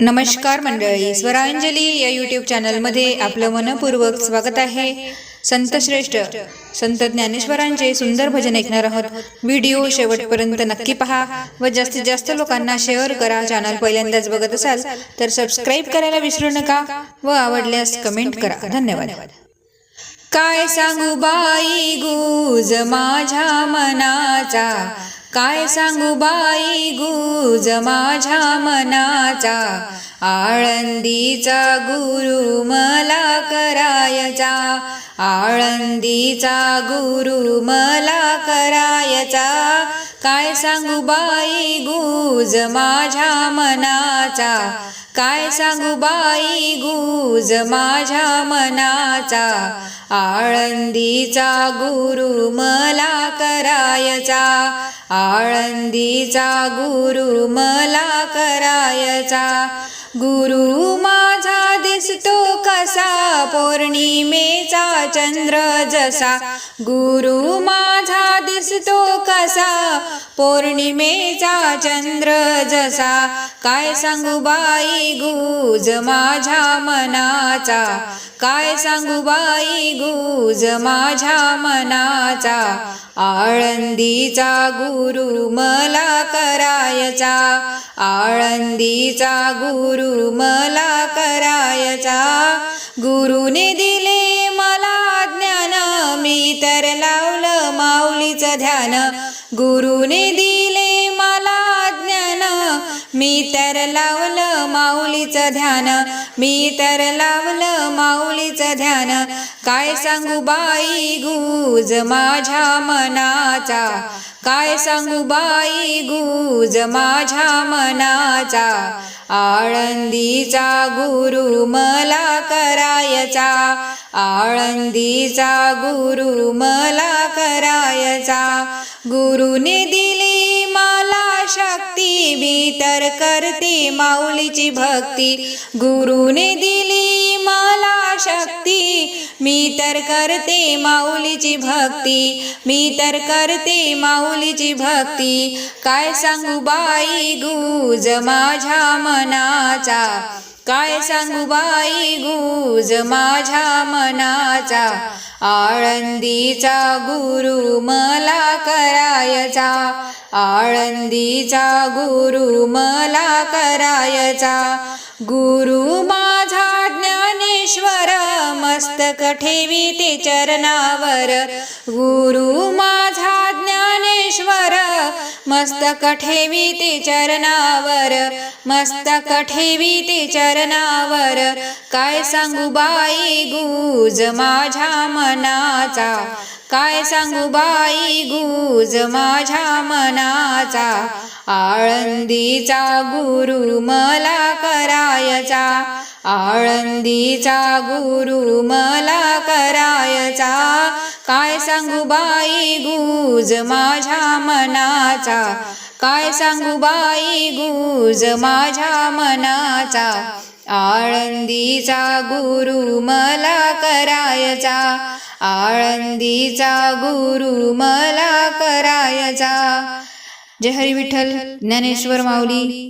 नमस्कार मंडळी. स्वरांजली या यूट्यूब चॅनलमध्ये आपलं मनपूर्वक स्वागत आहे. संत श्रेष्ठ. संत ज्ञानेश्वरांचे सुंदर भजन ऐकणार आहोत. व्हिडिओ शेवटपर्यंत नक्की पहा व जास्तीत जास्त लोकांना शेअर करा. चॅनल पहिल्यांदाच बघत असाल तर सबस्क्राईब करायला विसरू नका व आवडल्यास कमेंट करा. धन्यवाद. काय सांगू बाई गुज माझ्या मनाचा? काय सांगू बाई गुज माझ्या मनाचा? आळंदीचा गुरु मला करायचा. आळंदीचा गुरु मला करायचा. काय सांगू बाई गुज माझ्या मनाचा? काय सांगू बाई गुज माझ्या मनाचा? आळंदीचा गुरु मला करायचा. आळंदीचा गुरु मला करायचा. गुरु माझा दिसतो पौर्णिमेचा चंद्र जसा गुरु माझा दिसतो कसा पौर्णिमेचा चंद्र जसा काय सांगू बाई गुज माझ्या मनाचा काय सांगू बाई गुज माझ्या मनाचा आळंदीचा गुरु मला करायचा आळंदीचा गुरु मला करायचा. गुरुने दिले मला ज्ञान मी तर लावलं माऊलीचं ध्यान. गुरुने दिले मला ज्ञान मी तर लावलं माऊलीचं ध्यान. मी तर लावलं माऊलीचं ध्यान. काय सांगू बाई गुज माझ्या मनाचा? काय सांगू बाई गुज माझ्या मनाचा? आळंदीचा गुरु मला करायचा. आळंदीचा गुरु मला करायचा. गुरुने दिली मला शक्ती मी तर करते माऊलीची भक्ती. गुरुने दिली मला शक्ती मी तर करते माऊलीची भक्ती. मी तर करते माऊलीची भक्ती. काय सांगू बाई गुज माझ्या मनाचा? काय सांगू बाई गुज माझ्या मनाचा? आळंदीचा गुरु मला करायचा. आळंदीचा गुरु मला करायचा. गुरु माझा मस्तक ठेवी ते चरणावर. गुरु माझा ज्ञानेश्वर मस्तक ठेवी ते चरणावर. मस्तक ठेवी ते चरणावर. काय सांगू बाई गुज माझ्या मनाचा? काय सांगू बाई गुज माझ्या मनाचा आळंदीचा गुरु मला करायचा. आळंदीचा गुरु मला करायचा. काय सांगू बाई गुज माझ्या मनाचा? काय सांगू बाई गुज माझ्या मनाचा? आळंदीचा गुरु मला करायचा. आळंदीचा गुरु मला करायचा. जय हरी विठ्ठल ज्ञानेश्वर माऊली.